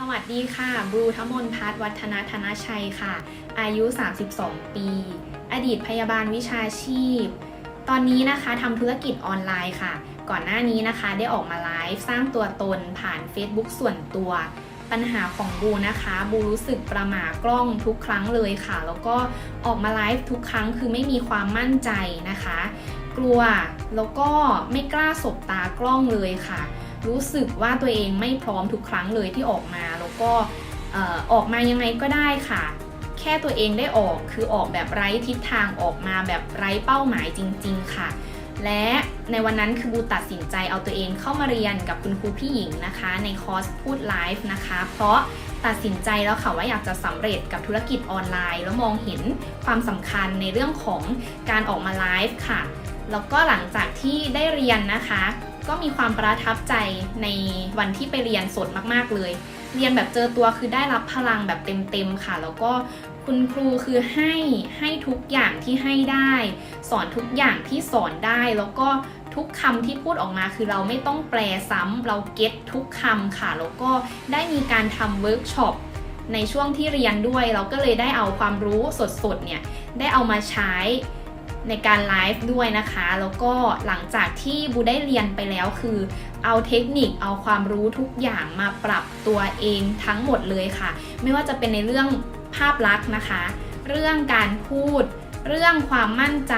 สวัสดีค่ะบลูทมนพัฒน์วัฒนธนชัยค่ะ อายุ 32 ปี อดีตพยาบาลวิชาชีพ ตอนนี้นะคะทำธุรกิจออนไลน์ค่ะ ก่อนหน้านี้นะคะได้ออกมาไลฟ์สร้างตัวตนผ่าน Facebook ส่วนตัว ปัญหาของบูนะคะบูรู้สึกประหม่ากล้องทุกครั้งเลยค่ะ แล้วก็ออกมาไลฟ์ทุกครั้งคือไม่มีความมั่นใจนะคะ กลัวแล้วก็ไม่กล้าสบตากล้องเลยค่ะ รู้สึกว่าตัวเองไม่พร้อมทุกครั้งเลยที่ออกมา แล้วก็ออออกมายังไงก็ได้ค่ะ แค่ตัวเองได้ออกคือออกแบบไร้ทิศทางออกมาแบบไร้เป้าหมายจริง ๆ ค่ะ และในวันนั้นคือบูตัดสินใจเอาตัวเองเข้ามาเรียนกับคุณครูพี่หญิงนะคะ ในคอร์สพูดไลฟ์นะคะ เพราะตัดสินใจแล้วค่ะว่าอยากจะสำเร็จกับธุรกิจออนไลน์ แล้วมองเห็นความสำคัญในเรื่องของการออกมาไลฟ์ค่ะ แล้วก็หลังจากที่ได้เรียนนะคะ ก็มีความประทับใจในวันที่ไปเรียนสดมากๆเลย เรียนแบบเจอตัวคือได้รับพลังแบบเต็มๆค่ะ แล้วก็คุณครูคือให้ให้ทุกอย่างที่ให้ได้ สอนทุกอย่างที่สอนได้ แล้วก็ทุกคำที่พูดออกมาคือเราไม่ต้องแปลซ้ำเราเก็ตทุกคำค่ะ แล้วก็ได้มีการทำเวิร์กช็อปในช่วงที่เรียนด้วย เราก็เลยได้เอาความรู้สดๆเนี่ยได้เอามาใช้ ในการไลฟ์ด้วยนะคะ แล้วก็หลังจากที่บูได้เรียนไปแล้วคือ เอาเทคนิคเอาความรู้ทุกอย่างมาปรับตัวเองทั้งหมดเลยค่ะ ไม่ว่าจะเป็นในเรื่องภาพลักษณ์นะคะ เรื่องการพูด เรื่องความมั่นใจ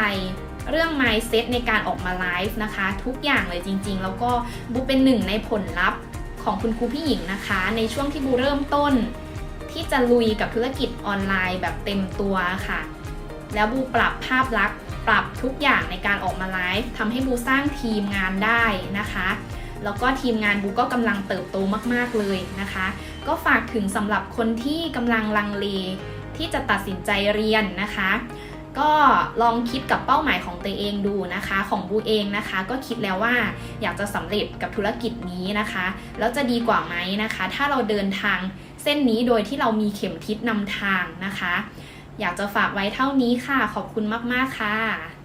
เรื่อง mindset ในการออกมาไลฟ์นะคะ ทุกอย่างเลยจริง ๆ แล้วก็บูเป็นหนึ่งในผลลัพธ์ของคุณครูพี่หญิงนะคะ ในช่วงที่บูเริ่มต้น ที่จะลุยกับธุรกิจออนไลน์แบบเต็มตัวค่ะ แล้วบูปรับภาพลักษณ์ ปรับทุกอย่างในการออกมาไลฟ์ทำให้บูสร้างทีมงานได้นะคะแล้วก็ทีมงานบูก็กำลังเติบโตมากๆเลยนะคะ ก็ฝากถึงสำหรับคนที่กำลังลังเลที่จะตัดสินใจเรียนนะคะ ก็ลองคิดกับเป้าหมายของตัวเองดูนะคะ ของบูเองนะคะ ก็คิดแล้วว่าอยากจะสำเร็จกับธุรกิจนี้นะคะ แล้วจะดีกว่าไหมนะคะ ถ้าเราเดินทางเส้นนี้โดยที่เรามีเข็มทิศนำทางนะคะ อยากจะฝากไว้เท่านี้ค่ะ ขอบคุณมาก ๆ ค่ะ